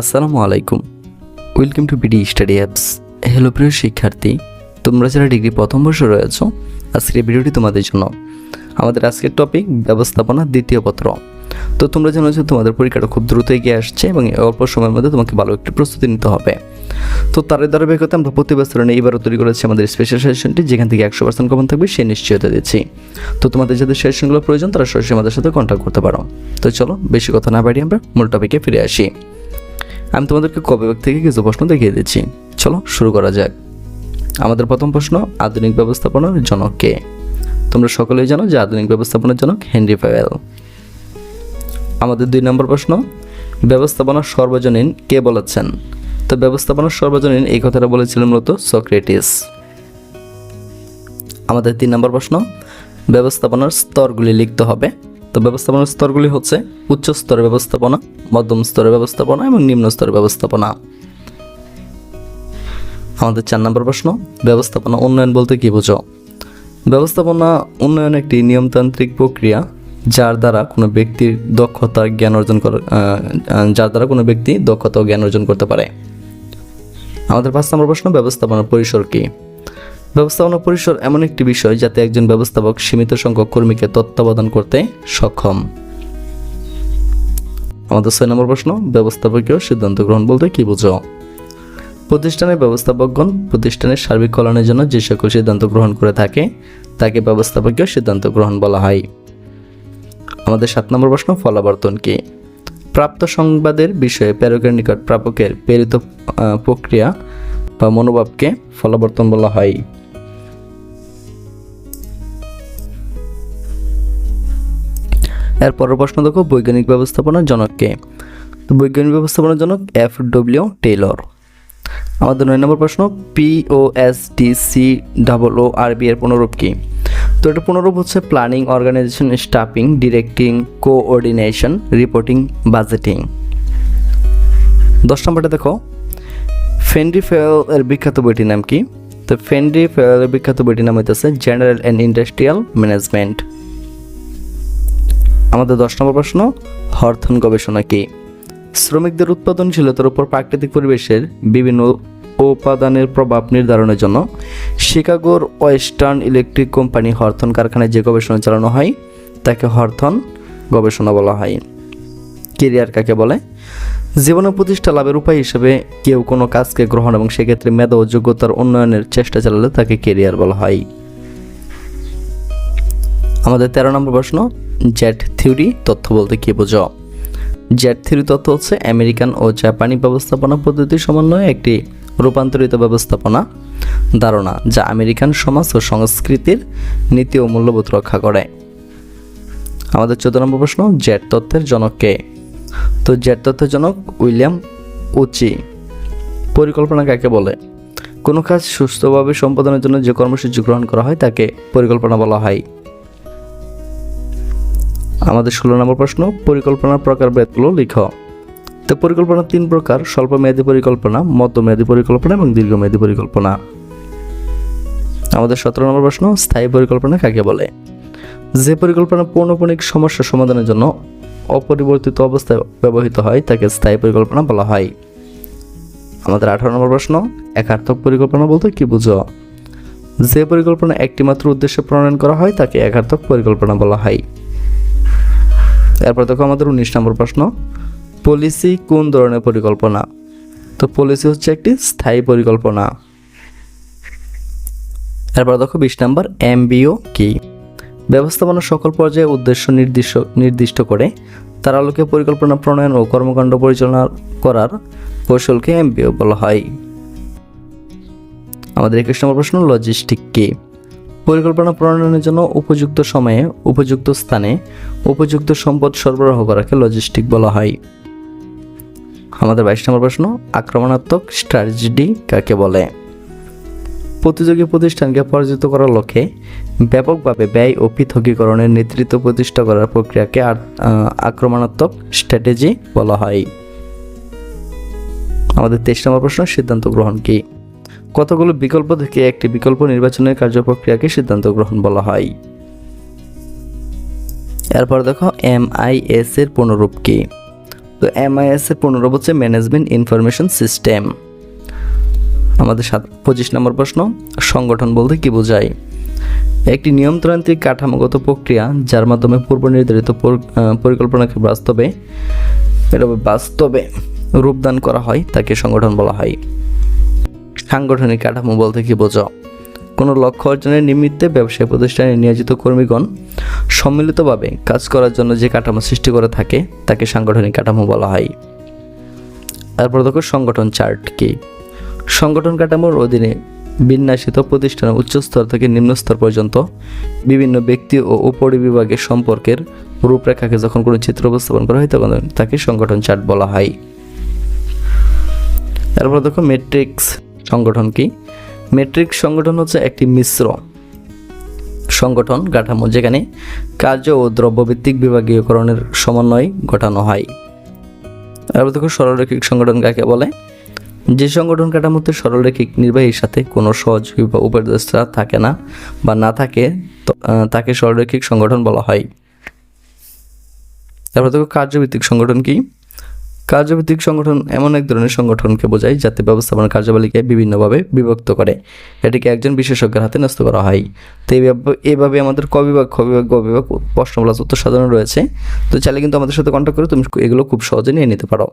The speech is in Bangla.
আসসালামু আলাইকুম। Welcome to BD study apps hello প্রিয় শিক্ষার্থী, তোমরা যারা ডিগ্রি প্রথম বর্ষে রয়েছ, আজকের ভিডিওটি তোমাদের জন্য। আমাদের আজকের টপিক ব্যবস্থাপনা দ্বিতীয় পত্র। তো তোমরা জানো যে তোমাদের পরীক্ষাটা খুব দ্রুত এগিয়ে আসছে এবং অল্প সময়ের মধ্যে তোমাকে ভালো একটি প্রস্তুতি নিতে হবে। তো তার ধারাবাহিকতা আমরা প্রতি বছর নিয়ে এবারও তৈরি করেছি আমাদের স্পেশাল সেশনটি যেখান থেকে একশো পার্সেন্ট কমন থাকবে সে নিশ্চয়তা দিচ্ছি। তো তোমাদের যাদের সেশনগুলো প্রয়োজন, তারা সরাসরি আমাদের সাথে কন্ট্যাক্ট করতে পারো। তো চলো, বেশি কথা না বাড়িয়ে আমরা মূল টপিকে ফিরে আসি। আমি তোমাদেরকে কবে থেকে কিছু প্রশ্ন দেখিয়ে দিচ্ছি। চলো শুরু করা যাক। আমাদের প্রথম প্রশ্ন, আধুনিক ব্যবস্থাপনার জনক কে? তোমরা সকলেই জানো যে আধুনিক ব্যবস্থাপনার জনক হেনরি ফেওয়েল আমাদের দুই নম্বর প্রশ্ন, ব্যবস্থাপনা সর্বজনীন কে বলেছেন? তো ব্যবস্থাপনা সর্বজনীন এই কথাটা বলেছিলেন মূলত সক্রেটিস। আমাদের তিন নম্বর প্রশ্ন, ব্যবস্থাপনার স্তরগুলি লিখতে হবে। তো ব্যবস্থাপনার স্তরগুলি হচ্ছে উচ্চ স্তরের ব্যবস্থাপনা, মধ্যম স্তরের ব্যবস্থাপনা এবং নিম্ন স্তরের ব্যবস্থাপনা। আমাদের চার নম্বর প্রশ্ন, ব্যবস্থাপনা উন্নয়ন বলতে কি বোঝো? ব্যবস্থাপনা উন্নয়ন একটি নিয়মতান্ত্রিক প্রক্রিয়া যার দ্বারা কোনো ব্যক্তির দক্ষতা জ্ঞান অর্জন করে যার দ্বারা কোনো ব্যক্তি দক্ষতা ও জ্ঞান অর্জন করতে পারে। আমাদের পাঁচ নম্বর প্রশ্ন, ব্যবস্থাপনার পরিসর কি? ব্যবস্থাপনা পরিসর এমন একটি বিষয় যাতে একজন ব্যবস্থাপক সীমিত সংখ্যক কর্মীকে তত্ত্বাবধান করতে সক্ষম। আমাদের ছয় নম্বর প্রশ্ন, ব্যবস্থাপকীয় সিদ্ধান্ত গ্রহণ বলতে কি বুঝো? প্রতিষ্ঠানের ব্যবস্থাপকগণ প্রতিষ্ঠানের সার্বিক কল্যাণের জন্য যে সকল সিদ্ধান্ত গ্রহণ করে থাকে, তাকে ব্যবস্থাপকীয় সিদ্ধান্ত গ্রহণ বলা হয়। আমাদের সাত নম্বর প্রশ্ন, ফলাবর্তন কি? প্রাপ্ত সংবাদের বিষয়ে প্রেরকের নিকট প্রাপকের প্রেরিত প্রক্রিয়া বা মনোভাবকে ফলাবর্তন বলা হয়। এর পরের প্রশ্ন দেখো, বৈজ্ঞানিক ব্যবস্থাপনার জনককে তো বৈজ্ঞানিক ব্যবস্থাপনার জনক এফ ডব্লিউ টেইলর। আমাদের নয় নম্বর প্রশ্ন P O S D C double O R B এর পুনরূপ কি? তো এটা পুনরূপ হচ্ছে planning organisation staffing directing coordination reporting budgeting দশ নম্বরটা দেখো ফেন্ডি ফেয়াল এর বিখ্যাত বইটির নাম কি? তো ফেন্ডি ফেয়াল এর বিখ্যাত বইটির নাম হইতেছে জেনারেল অ্যান্ড ইন্ডাস্ট্রিয়াল ম্যানেজমেন্ট আমাদের দশ নম্বর প্রশ্ন, হর্থন গবেষণা কি? শ্রমিকদের উৎপাদনশীলতার উপর প্রাকৃতিক পরিবেশের বিভিন্ন উপাদানের প্রভাব নির্ধারণের জন্য শিকাগোর ওয়েস্টার্ন ইলেকট্রিক কোম্পানি হর্থন কারখানায় যে গবেষণা চালানো হয়, তাকে হর্থন গবেষণা বলা হয়। কেরিয়ার কাকে বলে? জীবনে প্রতিষ্ঠা লাভের উপায় হিসেবে কেউ কোনো কাজকে গ্রহণ এবং সেক্ষেত্রে মেধা ও যোগ্যতার উন্নয়নের চেষ্টা চালালে তাকে কেরিয়ার বলা হয়। আমাদের তেরো নম্বর প্রশ্ন জেট থিওরি, তথ্য বলতে কি বোঝো? জেট থিওরি তথ্য হচ্ছে আমেরিকান ও জাপানি ব্যবস্থাপনা পদ্ধতির সমন্বয়ে একটি রূপান্তরিত ব্যবস্থাপনা ধারণা, যা আমেরিকান সমাজ ও সংস্কৃতির নীতি ও মূল্যবোধ রক্ষা করে। আমাদের চোদ্দ নম্বর প্রশ্ন, জেট তত্ত্বের জনক কে? তো জেট তত্ত্বের জনক উইলিয়াম উচি। পরিকল্পনা কাকে বলে? কোনো কাজ সুস্থভাবে সম্পাদনের জন্য যে কর্মসূচি গ্রহণ করা হয় তাকে পরিকল্পনা বলা হয়। আমাদের ষোলো নম্বর প্রশ্ন পরিকল্পনার প্রকারভেদগুলো লিখ। তো পরিকল্পনা তিন প্রকার স্বল্প স্বল্পমেয়াদী পরিকল্পনা, মধ্যমেয়াদী পরিকল্পনা এবং দীর্ঘমেয়াদী পরিকল্পনা। আমাদের সতেরো নম্বর প্রশ্ন, স্থায়ী পরিকল্পনা কাকে বলে? যে পরিকল্পনা পৌনপুণিক সমস্যা সমাধানের জন্য অপরিবর্তিত অবস্থায় ব্যবহৃত হয়, তাকে স্থায়ী পরিকল্পনা বলা হয়। আমাদের আঠারো নম্বর প্রশ্ন একার্থক পরিকল্পনা বলতে কি বুঝো? যে পরিকল্পনা একটিমাত্র উদ্দেশ্যে প্রণয়ন করা হয়, তাকে একার্থক পরিকল্পনা বলা হয়। এরপর দেখো আমাদের উনিশ নম্বর প্রশ্ন, পলিসি কোন ধরনের পরিকল্পনা? তো পলিসি হচ্ছে একটি স্থায়ী পরিকল্পনা। এরপর দেখো বিশ নম্বর, এমবিও কি? ব্যবস্থাপনার সকল পর্যায়ে উদ্দেশ্য নির্দিষ্ট নির্দিষ্ট করে তার আলোকে পরিকল্পনা প্রণয়ন ও কর্মকাণ্ড পরিচালনা করার কৌশলকে এমবিও বলা হয়। আমাদের একুশ নম্বর প্রশ্ন লজিস্টিক কি? পরিকল্পনা প্রণয়নের জন্য উপযুক্ত সময়ে, উপযুক্ত স্থানে, উপযুক্ত সম্পদ সরবরাহ করাকে লজিস্টিক বলা হয়। আমাদের বাইশ নম্বর প্রশ্ন, আক্রমণাত্মক স্ট্র্যাটেজি কাকে বলে? প্রতিযোগী প্রতিষ্ঠানকে পরাজিত করার লক্ষ্যে ব্যাপকভাবে ব্যয় ও পৃথকীকরণের নেতৃত্ব প্রতিষ্ঠা করার প্রক্রিয়াকে আক্রমণাত্মক স্ট্র্যাটেজি বলা হয়। আমাদের তেইশ নম্বর প্রশ্ন, সিদ্ধান্ত গ্রহণ কি? কতগুলো বিকল্প থেকে একটি বিকল্প নির্বাচনের কার্যপ্রক্রিয়াকে সিদ্ধান্ত গ্রহণ বলা হয়। এরপর দেখো এম আই এস এর পুনরূপ কি? তো এমআইএস এর পুনরূপ হচ্ছে ম্যানেজমেন্ট ইনফরমেশন সিস্টেম আমাদের সাত, পঁচিশ নম্বর প্রশ্ন, সংগঠন বলতে কি বোঝায়? একটি নিয়ন্ত্রণান্ত্রিক কাঠামোগত প্রক্রিয়া, যার মাধ্যমে পূর্ব নির্ধারিত পরিকল্পনাকে বাস্তবে, এটা বাস্তবে রূপদান করা হয়, তাকে সংগঠন বলা হয়। সাংগঠনিক কাঠামো বলতে কি বোঝো? কোনো লক্ষ্য অর্জনের নিমিত্তে ব্যবসায়ী প্রতিষ্ঠানে নিয়োজিত কর্মীগণ সম্মিলিতভাবে কাজ করার জন্য যে কাঠামো সৃষ্টি করে থাকে, তাকে সাংগঠনিক কাঠামো বলা হয়। তারপর দেখো সংগঠন চার্ট কি? সংগঠন কাঠামোর অধীনে বিন্যাসিত প্রতিষ্ঠানের উচ্চস্তর থেকে নিম্ন স্তর পর্যন্ত বিভিন্ন ব্যক্তি ও উপবিভাগের সম্পর্কের রূপরেখাকে যখন কোনো চিত্র উপস্থাপন করা হয়, তখন তাকে সংগঠন চার্ট বলা হয়। তারপর দেখো মেট্রিক্স সংগঠন কি? মেট্রিক সংগঠন হচ্ছে একটি মিশ্র সংগঠন, কাঠামো, যেখানে কার্য ও দ্রব্যভিত্তিক বিভাগীয়করণের সমন্বয় ঘটানো হয়। তারপর দেখো সরলরৈখিক সংগঠন কাকে বলে? যে সংগঠন কাঠামোতে সরলরৈখিক নির্বাহীর সাথে কোনো সহযোগী বা উপদেষ্টা থাকে না বা না থাকে তাকে সরলরৈখিক সংগঠন বলা হয়। তারপর দেখো কার্যভিত্তিক সংগঠন কি? কার্যভিত্তিক সংগঠন এমন এক ধরনের সংগঠনকে বোঝায় যাতে ব্যবস্থাপনা কার্যাবলীকে বিভিন্নভাবে বিভক্ত করে। এটিকে একজন বিশেষজ্ঞের হাতে ন্যস্ত করা হয়। তো এইভাবে আমাদের কবিভাগ খ বিভাগ, গ বিভাগ প্রশ্ন প্লাস উত্তর সাজানো রয়েছে। তো চাইলে কিন্তু আমাদের সাথে কন্ট্যাক্ট করে তুমি এগুলো খুব সহজে নিয়ে নিতে পারো।